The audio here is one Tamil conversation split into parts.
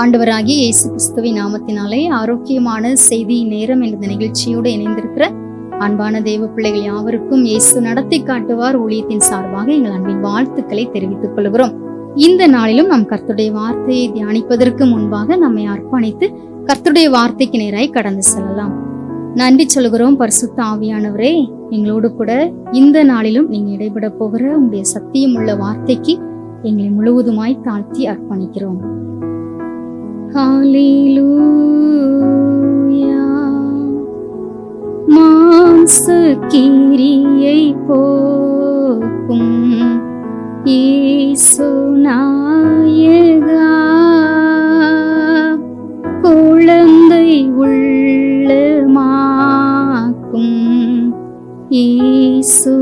ஆண்டவராகிய இயேசு கிறிஸ்துவின் நாமத்தினாலே ஆரோக்கியமான செய்தி நேரம் என்ற நிகழ்ச்சியோடு இணைந்திருக்கிற அன்பான தேவ பிள்ளைகள் யாவருக்கும் இயேசு நடத்தி காட்டுவார் ஊழியத்தின் சார்பாக எங்கள் அன்பின் வாழ்த்துக்களை தெரிவித்துக் கொள்கிறோம். இந்த நாளிலும் நாம் கர்த்துடைய வார்த்தையை தியானிப்பதற்கு முன்பாக நம்மை அர்ப்பணித்து கர்த்துடைய வார்த்தைக்கு நேராய் கடந்து செல்லலாம். நன்றி சொல்கிறோம் பரிசுத்த ஆவியானவரே எங்களோடு கூட இந்த நாளிலும் நீங்க இடைபட போகிற உங்களுடைய சத்தியம் உள்ள வார்த்தைக்கு எங்களை முழுவதுமாய் தாழ்த்தி அர்ப்பணிக்கிறோம். மாம்சக்கிரியை போக்கும் இயேசு குழந்தை உள்ளமாக்கும் இயேசு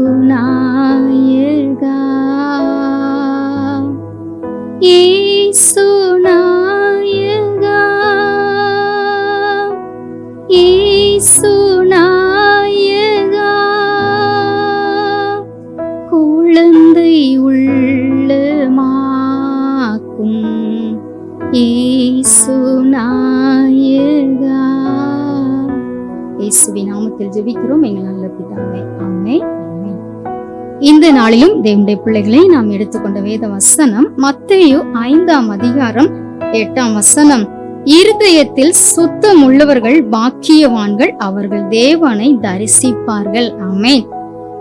ஈ நாயகா. இயேசுவின் நாமத்தில் ஜெபிக்கிறோம். எங்கள் நல்ல பிதாவே ஆமென். இந்த நாளிலும் தேவனுடைய பிள்ளைகளை நாம் எடுத்துக்கொண்ட வேத வசனம் மத்தேயு ஐந்தாம் அதிகாரம் எட்டாம் வசனம். இருதயத்தில் சுத்தம் உள்ளவர்கள் பாக்கியவான்கள் அவர்கள் தேவனை தரிசிப்பார்கள். ஆமென்.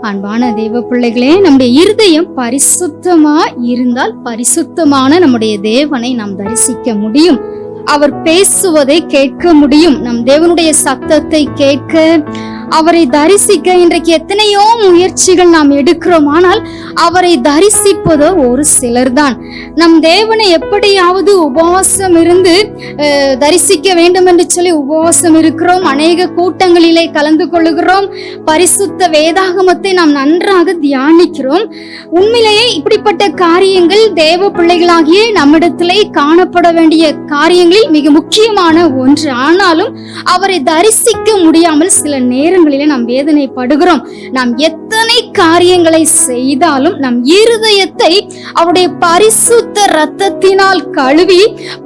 அன்பான தேவ பிள்ளைகளே நம்முடைய இருதயம் பரிசுத்தமா இருந்தால் பரிசுத்தமான நம்முடைய தேவனை நாம் தரிசிக்க முடியும். அவர் பேசுவதை கேட்க முடியும். நம் தேவனுடைய சத்தத்தை கேட்க அவரை தரிசிக்க இன்றைக்கு எத்தனையோ முயற்சிகள் நாம் எடுக்கிறோம். ஆனால் அவரை தரிசிப்பதோ ஒரு சிலர் தான் நம் தேவனை எப்படியாவது உபவாசம் இருந்து தரிசிக்க வேண்டும் என்று சொல்லி உபவாசம் இருக்கிறோம். அநேக கூட்டங்களிலே கலந்து கொள்ளுகிறோம். பரிசுத்த வேதாகமத்தை நாம் நன்றாக தியானிக்கிறோம். உண்மையிலேயே இப்படிப்பட்ட காரியங்கள் தேவ பிள்ளைகளாகிய நம்மிடத்திலே காணப்பட வேண்டிய காரியங்களில் மிக முக்கியமான ஒன்று. ஆனாலும் அவரை தரிசிக்க முடியாமல் சில நேரம் நேரங்களிலே நாம் வேதனைப்படுகிறோம். நாம் எத்தனை காரியங்களை செய்தாலும் நம் இருதயத்தை அவருடைய பரிசுத்த இரத்தத்தினால் கழுவி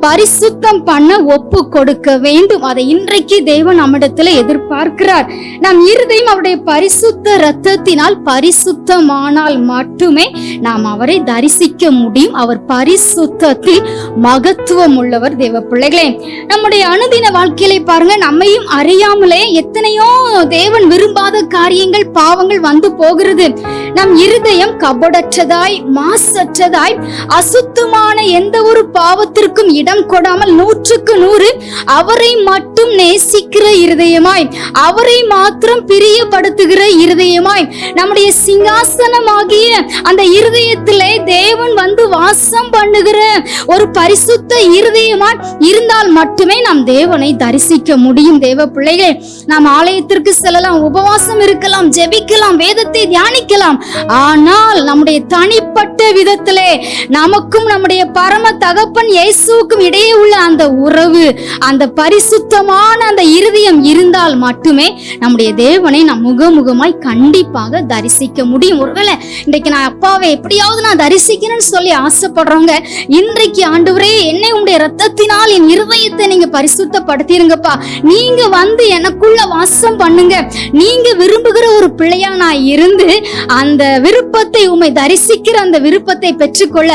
பரிசுத்தம் பண்ண ஒப்பு கொடுக்க வேண்டும். அதை இன்றைக்கு தேவன் நம்மிடத்துல எதிர்பார்க்கிறார். நம் இருதயம் அவருடைய பரிசுத்த இரத்தத்தினால் பரிசுத்தமானால் மட்டுமே நாம் அவரை தரிசிக்க முடியும். அவர் பரிசுத்தத்தில் மகத்துவம் உள்ளவர் தேவ பிள்ளைகளே நம்முடைய அனுதின வாழ்க்கையில பாருங்க நம்மையும் அறியாமலே எத்தனையோ தேவன் விரும்பாத காரியங்கள் பாவங்கள் வந்து போகிறது. நம் இருதயம் கபடற்றதாய் மாசற்றதாய் அசுத்தமான எந்த ஒரு பாவத்திற்கும் இடம் கொடாமல் நூற்றுக்கு நூறு அவரை மட்டும் நேசிக்கிற இருதயமாய் அவரை மாத்திரம் பிரியப்படுத்துகிற இருதயமாய் நம்முடைய சிங்காசனமாகிய அந்த இருதயத்திலே தேவன் வந்து வாசம் பண்ணுகிற ஒரு பரிசுத்த இருதயமாய் இருந்தால் மட்டுமே நாம் தேவனை தரிசிக்க முடியும் தேவ பிள்ளைகள். நாம் ஆலயத்திற்கு செல்லலாம் உபவாசம் இருக்கலாம் ஜெபிக்கலாம் வேதத்தை தியானிக்கலாம். ஆனால் நம்முடைய தனிப்பட்ட விதத்திலே நமக்கும் நம்முடைய பரம தகப்பன் இயேசுவுக்கும் இடையே உள்ள அந்த உறவு அந்த பரிசுத்தமான அந்த இருதயம் இருந்தால் மட்டுமே நம்முடைய தேவனை நாம் முகமுகமாய் கண்டிப்பாக தரிசிக்க முடியும். ஒருவேளை இன்றைக்கு நான் அப்பாவை எப்படியாவது நான் தரிசிக்கணும்னு சொல்லி ஆசைப்படுறவங்க இன்றைக்கு ஆண்டவரே என்னை உங்களுடைய ரத்தத்தினால் என் இருதயத்தை நீங்க பரிசுத்தப்படுத்திருங்கப்பா. நீங்க வந்து எனக்குள்ள வாசம் பண்ணுங்க. நீங்க விரும்புகிற ஒரு பிள்ளையா நான் இருந்து அந்த அந்த விருப்பத்தை உண்மை தரிசிக்கிற அந்த விருப்பத்தை பெற்றுக்கொள்ள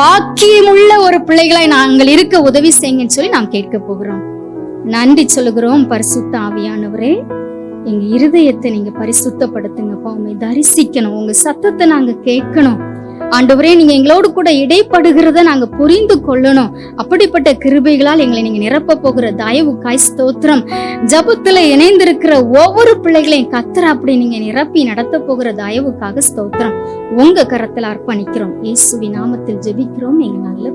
பாக்கியமுள்ள ஒரு பிள்ளைகளை நாங்கள் இருக்க உதவி செய்யுங்கன்னு சொல்லி நாம் கேட்க போகிறோம். நன்றி சொல்லுகிறோம் பரிசுத்த ஆவியானவரே. எங்க இருதயத்தை நீங்க பரிசுத்தப்படுத்துங்கப்பா உண்மை தரிசிக்கணும். உங்க சத்தத்தை நாங்க கேட்கணும். ஆண்டவரே நீங்க எங்களோடு கூட இடைப்படுகிறத நாங்க புரிந்து கொள்ளணும். அப்படிப்பட்ட கிருபைகளால் எங்களை நீங்க நிரப்ப போகிற தயவுக்காய் ஸ்தோத்திரம். ஜபத்துல இணைந்திருக்கிற ஒவ்வொரு பிள்ளைகளையும் கத்திர அப்படி நீங்க நிரப்பி நடத்த போகிற தயவுக்காக ஸ்தோத்திரம். உங்க கரத்துல அர்ப்பணிக்கிறோம். இயேசுவி நாமத்தில் ஜெபிக்கிறோம். எங்க நல்ல